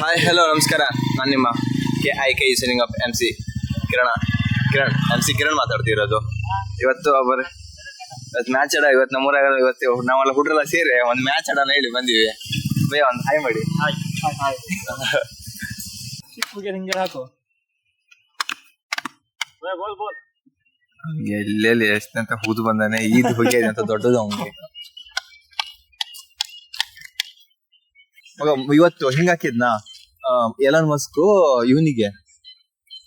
Hi hello ನಮಸ್ಕಾರ. ನಾನು ನಿಮ್ಮ ಕೆ ಐ ಕೆ ಸೆನಿಂಗ್ up M C Kiran. Kiran M C Kiran ಮಾತಾಡ್ತಿರೋದು ಇವತ್ತು ಒಬ್ಬರು ಇವತ್ತು ಮ್ಯಾಚ್ ಆಡ ಇವತ್ತು ನಮ್ಮೂರಾಗ ಇವತ್ತು ನಾವೆಲ್ಲ ಹುಡ್ರೆಲ್ಲ ಸೇರಿ ಒಂದು ಮ್ಯಾಚ್ ಆಡೋಣ ಹೇಳಿ ಬಂದಿವಿ. ಬೇ ಒಂದು ಹಾಯ್ ಮಾಡಿ. ಹಿಂಗೆ ಹಾಕು. ಎಲ್ಲೆಲ್ಲಿ ಎಷ್ಟಂತ ಹೂದು ಬಂದಾನೆ ಈದ್ ಹೋಗಿ ಅಂತ ದೊಡ್ಡದು ಅವ್ನಿಗೆ. ಇವತ್ತು ಹಿಂಗ ಹಾಕಿದ್ನಾ ಎಲನ್ ಮಸ್ಕ್ ಇವನಿಗೆ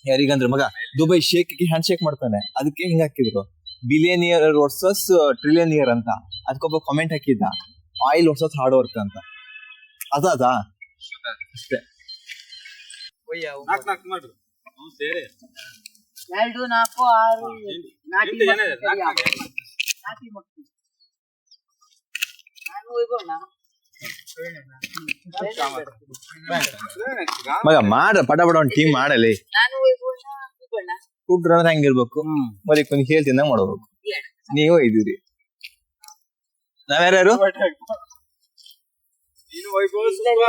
ಯಾರಿಗಂದ್ರೆ ಮಗ ದುಬೈ ಶೇಕ್ಗೆ ಹ್ಯಾಂಡ್ ಶೇಕ್ ಮಾಡ್ತಾನೆ ಅದಕ್ಕೆ ಹಿಂಗ ಹಾಕಿದ್ರು ಬಿಲಿಯನಿಯರ್ ವರ್ಸಸ್ ಟ್ರಿಲಿಯನಿಯರ್ ಅಂತ ಅದಕ್ಕೊಬ್ಬ ಕಾಮೆಂಟ್ ಹಾಕಿದ್ದ ಆಯಿಲ್ ವರ್ಸಸ್ ಹಾರ್ಡ್ ವರ್ಕ್ ಅಂತ ಅದಾ ಅಷ್ಟೇ ಎರಡು ನಾಲ್ಕು ಆರು ನಾಟಿ ಮಗ ಮಾಡ ಪಟ ಪಟ ಒಂದು ಟೀಮ್ ಮಾಡಲಿ. ಕೂಟ್ರ ಅಂದ್ರೆ ಹಂಗಿರ್ಬೇಕು. ಬರೀ ಕೊಂದ್ ಹೇಳ್ತಿಂದ ಮಾಡ್ಬೇಕು. ನೀವು ಇದ್ದೀರಿ. ನಾವ್ಯಾರು ನೀನು ವೈಭವ ಸುಬ್ಬ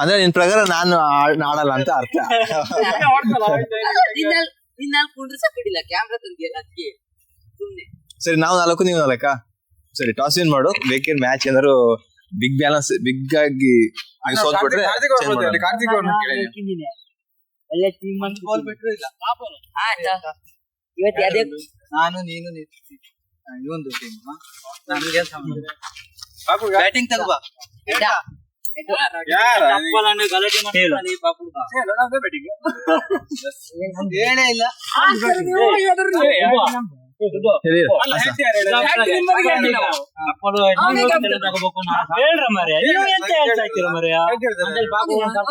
ಅಂದ್ರೆ ನಿನ್ ಪ್ರಕಾರ ನಾನು ಆಡ್- ಆಡಲ್ಲ ಅಂತ ಅರ್ಥ. ನಿನ್ನಲ್ಲಿ ನಿನ್ನಲ್ಲಿ ಕುಂಡ್ರಸಕ್ಕಿಲ್ಲ ಕ್ಯಾಮ್ರಾ ತಂದಿಯಲ್ಲ ಅದಕ್ಕೆ ಸುಮ್ನೆ. ಸರಿ ನಾವು ನಾಲ್ಕು ನೀವು ನಾಲ್ಕ. ಸರಿ ಟಾಸ್ ಏನ್ ಮಾಡು. ಬೇಕೇನ್ ಮ್ಯಾಚ್ ಏನಾದ್ರು ಬಿಗ್ ಬ್ಯಾಲೆನ್ಸ್ ಬಿಗ್ ಆಗಿ ನೀವು ಸೋತ್ಬಿಟ್ರೆ ಕಾರ್ತಿಕ್ ಅವ್ರು change ಬಂದಿದ್ದಾರೆ, ಮಾಡೋಣ. ಕಾರ್ತಿಕ್ ಅವ್ರನ್ನ ಕೇಳಿ. ಹಾಕಿದ್ದೀನಿ. ಒಳ್ಳೆ ಟೀಮ್ ಅಂತ ಬಾಲ್ ಬಿಟ್ರು ಇಲ್ಲ. ಆಯ್ತಾ? ಇವತ್ತು ಅದೇ ನಾನು ನೀನು ಇವೊಂದು ಟೀಮ್ ನಮಗೆ ಬ್ಯಾಟಿಂಗ್ ತಗೋ. ಯಾರ ಹೇಳೇ ಇಲ್ಲ ಹೇಳಿ, ಅಲ್ಲ, ಹಾಸ. ಹೇಳ್ತೀಯಾರ ಹೇಳು. ಹೇಳ್ರ ಮರ್ಯ ನೀವು ಎಂತ ಹೇಳ್ತಾ ಇದ್ದೀರ ಮರ್ಯ ಹೇಳ್ತಿರ್ತಾರೆ.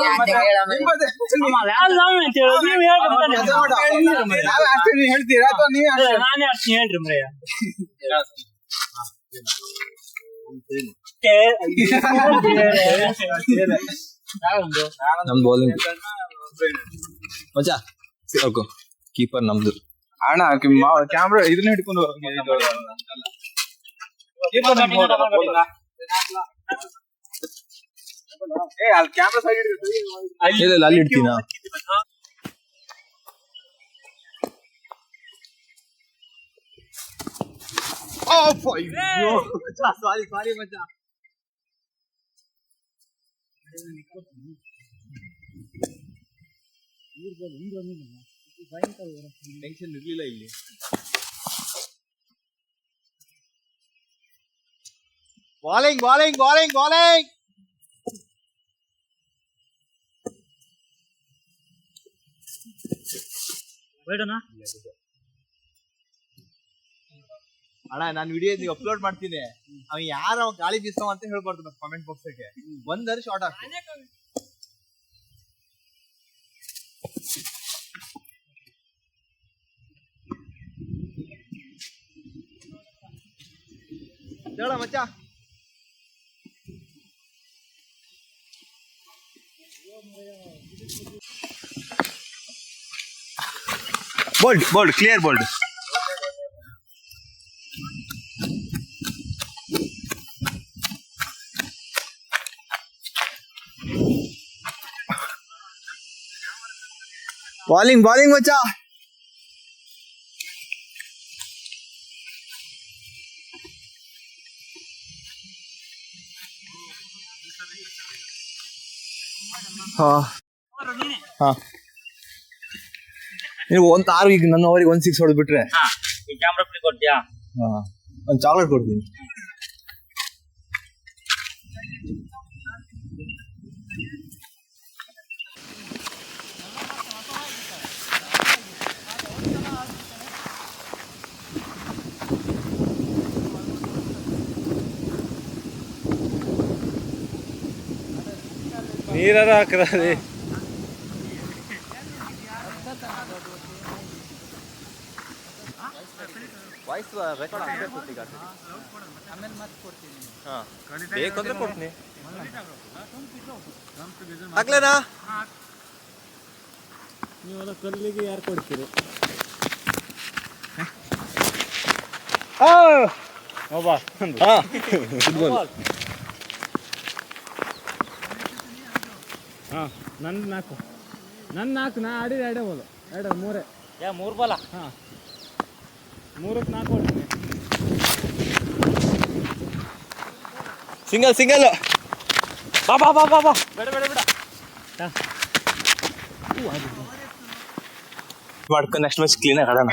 ಯಾಕೆ ಹೇಳಮ್ಮ? ನಿಮ್ಮದೇ. ಅಲ್ಲ ನಾವು ಎಂತ ಹೇಳೋದು ನೀವು ಹೇಳ್ಬೇಕು ತಾನೇ. ಅದು ಮಾಡು. ನಾವೇ ಆಡ್ತೀವಿ, ನೀವು ಹೇಳ್ತೀರಾ ಅಥವಾ ನೀವೇ ಅಲ್ಲ, ಆಡ್ತೀರಾ? ನಾನೇ ಆಡ್ತೀನಿ ಹೇಳ್ರಿ ಮರ್ಯ ನಮ್ ಬೌಲಿಂಗ್ ಮಚ್ಚಾ ಸಾಕು ಕೀಪರ್ ನಮ್ದು ಅಣ್ಣ ಕ್ಯಾಮ್ರಾ ಇದನ್ನ ಹಿಡ್ಕೊಂಡು ಹೋಗಿ ಇದು ಅಲ್ಲ. Keeper ನಮ್ಗೆ ಹೋಗಲ್ಲ, ಹೋಗಲ್ಲ. ಏ ಅಲ್ಲಿ ಕ್ಯಾಮ್ರಾ ಟೆನ್ಷನ್ ಇರ್ಲಿಲ್ಲ ಇಲ್ಲಿ ಬಾಲಿಂಗ್ ಬಾಲಿಂಗ್ ಬಾಲಿಂಗ್ ಬಾಲಿಂಗ್ ಅಣ್ಣ ನಾನು ವಿಡಿಯೋ ನೀವು ಅಪ್ಲೋಡ್ ಮಾಡ್ತೀನಿ. ಅವ ಯಾರ ಅವ ಗಾಳಿ ಬೀಸವ ಅಂತ ಹೇಳ್ಬಾರ್ದು ಮತ್ತೆ ಕಾಮೆಂಟ್ ಬಾಕ್ಸ್ಗೆ ಒಂದರ ಶಾರ್ಟ್ ಹಾಕು ಹೇಳ ಮಚ್ಚ. Bowled bowled clear bowled bowling bowling ಮಚ್ಚ ಹಾ ಹಾ ನೀವು ಒಂದ್ ಆರು ಈಗ ನನ್ನ ಅವರಿಗೆ ಒಂದ್ ಸಿಕ್ಸ್ ಹೊಡೆದ್ಬಿಟ್ರೆ ಕ್ಯಾಮ್ರಾ ಪ್ಲೇ ಕೊಡ್ತೀಯಾ ಹಾ ಒಂದ್ ಚಾಕ್ಲೇಟ್ ಕೊಡ್ತೀನಿ ನೀರಾರ ಹಾಕ್ರಿ ವಾಯ್ಸ್ ರೆಕಾರ್ಡ್ ಆಗಬೇಕು ಈಗ ಹಾ ಬೇಕಂದ್ರೆ ಕೊಡ್ತೀನಿ ಹಾಕ್ಲೇನಾ ನೀವೆಲ್ಲ ಕಲ್ಲಿಗೆ ಯಾರು ಕೊಡ್ತೀರಿ? ಹಾಂ. ನನ್ನ ನಾಲ್ಕು. ನನ್ನ ನಾಲ್ಕು ನಾ ಆಡಿದ ಎರಡೇ ಹೋದು ಎರಡು ಮೂರೇ. ಯಾ ಮೂರು ಬಾಲ ಹಾಂ. ಮೂರಕ್ಕೆ ನಾಲ್ಕು ಹೊಡ್ತೀನಿ. ಸಿಂಗಲ್ ಸಿಂಗಲ್ ಬಾ ಬಾ ಬಾ ಬಾ ಬಾ. ಬೇಡ ಬೇಡ ಬೇಡ. ಮಾಡ್ಕೊಂಡು ನೆಕ್ಸ್ಟ್ ಮ್ಯಾಚ್ ಕ್ಲೀನ್ ಆಗಿ ಆಡೋಣ.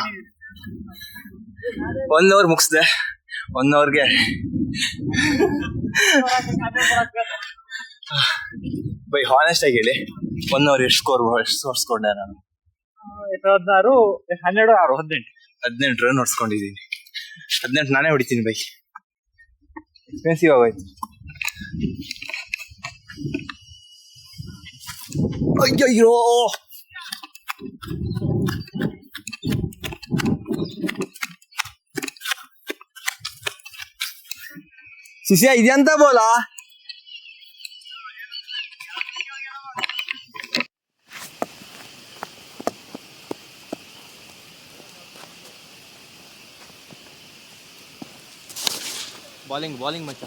ಒನ್ ಅವರ್ ಮುಗಿಸ್ದೆ. ಒನ್ ಅವರ್ಗೆ ಬೈ ಹಾನೆಸ್ಟ್ ಆಗಿ ಹೇಳಿ. ಒನ್ ಅವರ್ ಎಷ್ಟು ಸ್ಕೋರ್ ಎಷ್ಟು ನಾನು? ಹದಿನಾರು ಹನ್ನೆರಡು ಆರು ಹದಿನೆಂಟು. ಹದಿನೆಂಟು ರನ್ ಹೊಡ್ಸ್ಕೊಂಡಿದ್ದೀನಿ. ಹದಿನೆಂಟು ನಾನೇ ಹೊಡಿತೀನಿ ಬೈ. ಎಕ್ಸ್ಪೆನ್ಸಿವ್ ಆಗೋಯ್ತು. ಅಯ್ಯೋ ಶಿಷ್ಯ ಇದೆಂತ ಬೋಲಾ? ಬಾಲಿಂಗ್ ಬಾಲಿಂಗ್ ಮಚ್ಚ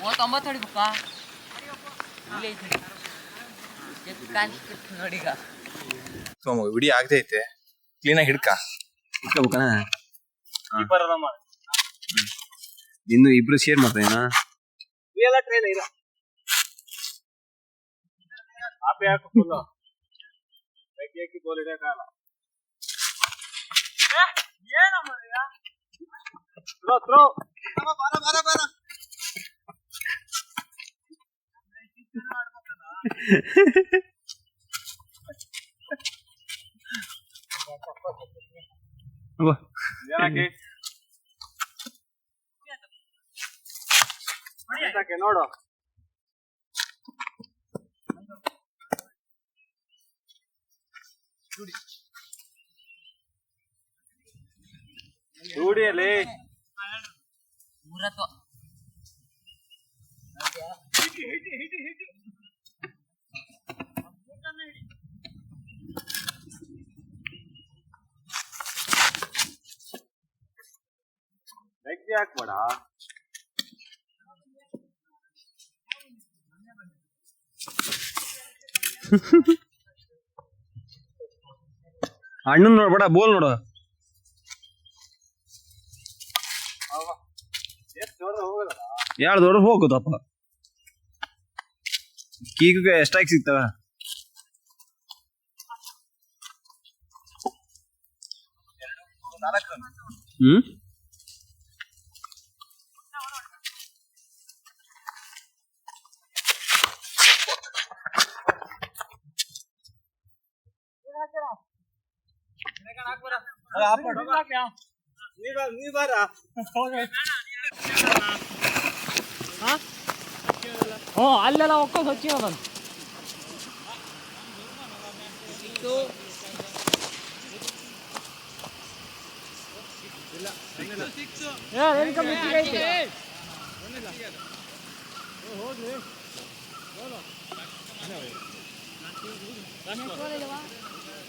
ಮೂವತ್ತೊಂಬತ್ತು ಹೊಡಿಬೇಕಾ ಇಲ್ಲೇ ಕಾಣಿಸ್ತಿತ್ತು ನೋಡೀಗ ಸೋಮ ಆಗದೆ ಐತೆ. ಕ್ಲೀನಾಗಿ ಹಿಡ್ಕ. ಮಾಡ. ಇನ್ನು ಇಬ್ರು ಶೇರ್ ಮಾಡ್ತಾಯಿನ ಆಪೆ ಹಾಕು ಫುಲ್ ಕೈ ಹಾಕಿ ಗೋಲ್ ಹಿಡಿಯಕ್ಕಾಗಲ್ಲ ಹಿಡಿ ಹಿಡಿ ಏನಕ್ಕೆ ಹೆಜ್ಜೆ ಹಾಕ್ಬೇಡ ಅಣ್ಣನ್ ನೋಡ್ಬೇಡ ಬೋಲ್ ನೋಡು. ಎರಡು ದೊಡ್ಡ ಹೋಗುದಪ್ಪ ಕೀಗಿಗೆ ಎಷ್ಟಾಗಿ ಸಿಗ್ತವ? ಹ್ಮ್? ಹ್ಞೂ ಅಲ್ಲೆಲ್ಲ ಒಕ್ಕೊಂಡು ಹಚ್ಚಿನ ಬಂದು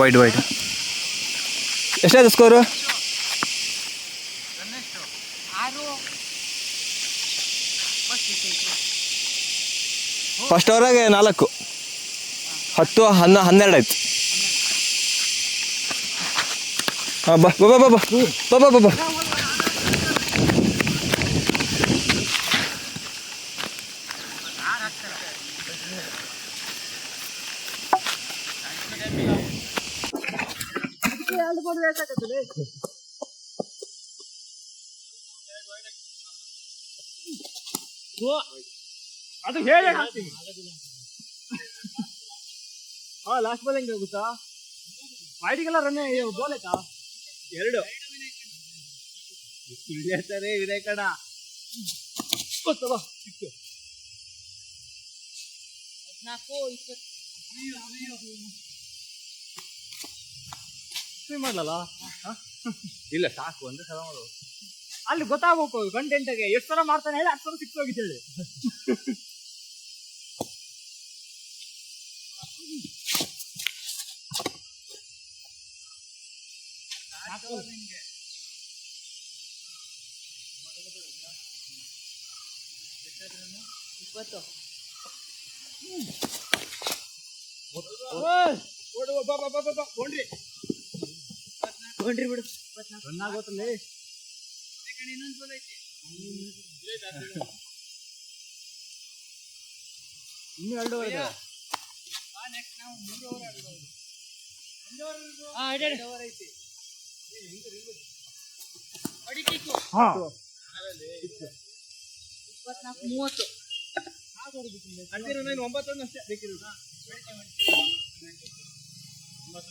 ವೈಡ್ ವೈಡ್ ಎಷ್ಟಾಯ್ತು ಸ್ಕೋರು ಫಸ್ಟ್ ಅವರಾಗೆ ನಾಲ್ಕು. ಹತ್ತು, ಹನ್ನ, ಹನ್ನೆರಡು ಆಯ್ತು. ಹಾಂ, ಬಾ ಬಾ ಬಾ ಬಾ. ಬಾ ಬಾ ಬಾ ಬಾ. ऐसा कर ಓ ಅದು ಹೇಳಿ ಹಾಕ್ತೀನಿ ಹಾ ಲಾಸ್ಟ್ ಬಾಲ್ ಹೆಂಗೆ ಗೊತ್ತಾ ಫೈಟಿಗೆಲ್ಲ ರನ್ ಬಾಲ್ ಆಯ್ತಾ ಎರಡು ಇಳಿಯತಾರೆ ವಿನಾಯಕಣ ಗೊತ್ತವ ಸಿಕ್ಕು ನಾಲ್ಕು ಇಪ್ಪತ್ತು ಸ್ವಿಮ್ ಮಾಡಲಲ್ಲ ಇಲ್ಲ ಸಾಕು ಒಂದು ಸಲ ಮಾಡು ಅಲ್ಲಿ ಗೊತ್ತಾಗ್ಬೇಕು ಕಂಟೆಂಟ್ಗೆ ಎಷ್ಟು ಸಲ ಮಾಡ್ತಾನೆ ಹೇಳಿ ಅಷ್ಟು ಸಲ ಸಿಕ್ಸ್ ಹೊಂಟ್ರಿ ಬಿಡು. ರನ್ ಆಗೋತಲ್ಲ ಇನ್ನೊಂದು ಬೋಲ್ ಐತಿ. ಇನ್ನು ಎರಡು ಓವರ್ ನೆಕ್ಸ್ಟ್ ನಾವು ಮೂರು ಓವರ್ ಇದೆ ಐತಿ. ಅಡಿ ಕಿಕ್ಕು. ಹಾ. ಇಪ್ಪತ್ನಾಲ್ಕು ಮೂವತ್ತು. ಒಂಬತ್ತೊಂದು ಅಷ್ಟೇ. ಬೇಕಿರೋದು. ಒಂಬತ್ತು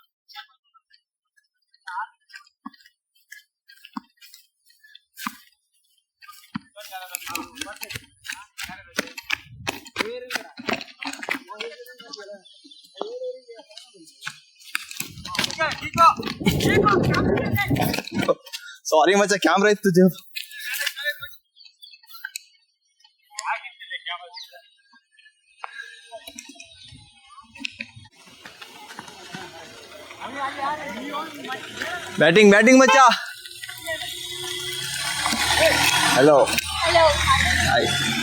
सॉरी मचा तो कैमरा इतना जो बैटिंग बैटिंग मचा हेलो हेलो हाय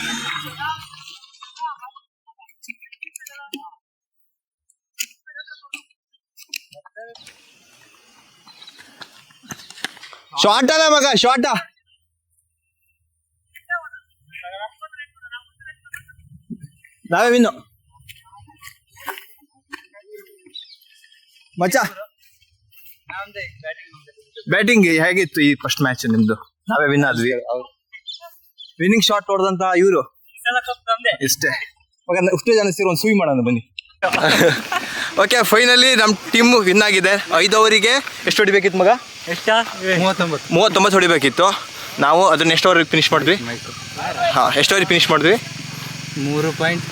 ಅಲ್ಲ ಮಗ ಶಾರ್ಟ ನಾವೇ ವಿನ್ನು ಮಚ್ಚ? ಬ್ಯಾಟಿಂಗ್ ಹೇಗಿತ್ತು ಈ ಫಸ್ಟ್ ಮ್ಯಾಚ್ ನಿಮ್ದು? ನಾವೇ ವಿನ್ ಆದ್ವಿ. ವಿನ್ನಿಂಗ್ ಶಾಟ್ ಹೊಡೆದಂತ ಇವರು? ಇಷ್ಟೇ. ಮಗ ಇಷ್ಟು ಜನ ಸೇರಿ ಒಂದು ಸೂಯಿ ಮಾಡೋಣ, ಬನ್ನಿ. ಓಕೆ ಫೈನಲಿ ನಮ್ಮ ಟೀಮ್ ವಿನ್ ಆಗಿದೆ. ಐದು ಅವರಿಗೆ ಎಷ್ಟು ಹೊಡಿಬೇಕಿತ್ತು ಮಗ? ಮೂವತ್ತೊಂಬತ್ತು. ಮೂವತ್ತೊಂಬತ್ತು ಹೊಡಿಬೇಕಿತ್ತು. ನಾವು ಅದನ್ನ ಎಷ್ಟು ಅವರಿಗೆ ಫಿನಿಶ್ ಮಾಡಿದ್ವಿ? ಹಾಂ ಎಷ್ಟು ಅವರಿಗೆ ಫಿನಿಶ್ ಮಾಡಿದ್ವಿ? ಮೂರು ಪಾಯಿಂಟ್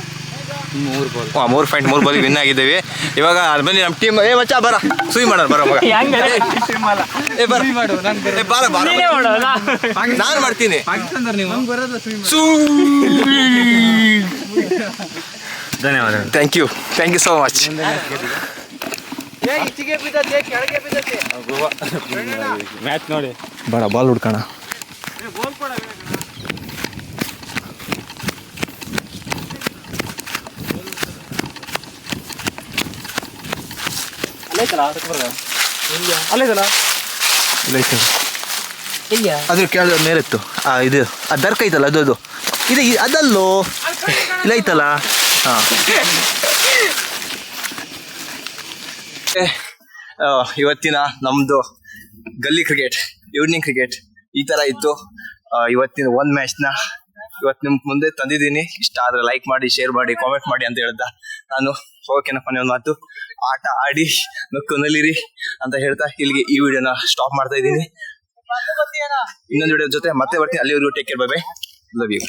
ಮೂರು ಬಾಲ್ ಹಾಂ ಮೂರು ಪಾಯಿಂಟ್ ಮೂರು ಬಾಲಿಗೆ ವಿನ್ ಆಗಿದ್ದೇವೆ. ಇವಾಗ ಬನ್ನಿ ನಮ್ಮ ಟೀಮ್ ಏ ಮಚ್ಚ ಬರ. ಸುಯಿ ಮಾಡೋಣ ಬರ ಮಗ. ಏ ಬರ. ಏ ಬಾರ ಬಾರ ನಾನು ಮಾಡ್ತೀನಿ. ಧನ್ಯವಾದ thank you thank you so much match ನೋಡಿ. ಬರ ಬಾಲ್ ಹುಡ್ಕೋಣ. ಅಲ್ಲಿದಲ್ಲ ಇಲ್ಲ ಇಲ್ಲ ಅದ್ರ ಕೆಳಗೆ ಮೇಲಿತ್ತು. ಆ ಇದು ಆ ದರ್ಕ ಐತಲ್ಲ ಅದು ಅದು. ಇದು ಅದಲ್ಲೋ? ಇಲ್ಲ ಐತಲ್ಲ? ಹಾಂ. ಇವತ್ತಿನ ನಮ್ದು ಗಲ್ಲಿ ಕ್ರಿಕೆಟ್ ಈವ್ನಿಂಗ್ ಕ್ರಿಕೆಟ್ ಈ ತರ ಇತ್ತು. ಇವತ್ತಿನ ಒಂದ್ ಮ್ಯಾಚ್ನ ಇವತ್ತು ನಿಮ್ ಮುಂದೆ ತಂದಿದ್ದೀನಿ. ಇಷ್ಟ ಆದ್ರೆ ಲೈಕ್ ಮಾಡಿ ಶೇರ್ ಮಾಡಿ ಕಾಮೆಂಟ್ ಮಾಡಿ ಅಂತ ಹೇಳ್ದ. ನಾನು ಹೋಗಕ್ಕೆನಪ್ಪ ಒಂದು ಮಾತು. ಆಟ ಆಡಿ ನಕ್ಕು ನಲಿರಿ ಅಂತ ಹೇಳ್ತಾ ಇಲ್ಲಿಗೆ ಈ ವಿಡಿಯೋನ ಸ್ಟಾಪ್ ಮಾಡ್ತಾ ಇದ್ದೀನಿ. ಇನ್ನೊಂದು ವಿಡಿಯೋ ಜೊತೆ ಮತ್ತೆ ಬರ್ತೀನಿ. ಅಲ್ಲಿವರೆಗೂ take care bye bye love you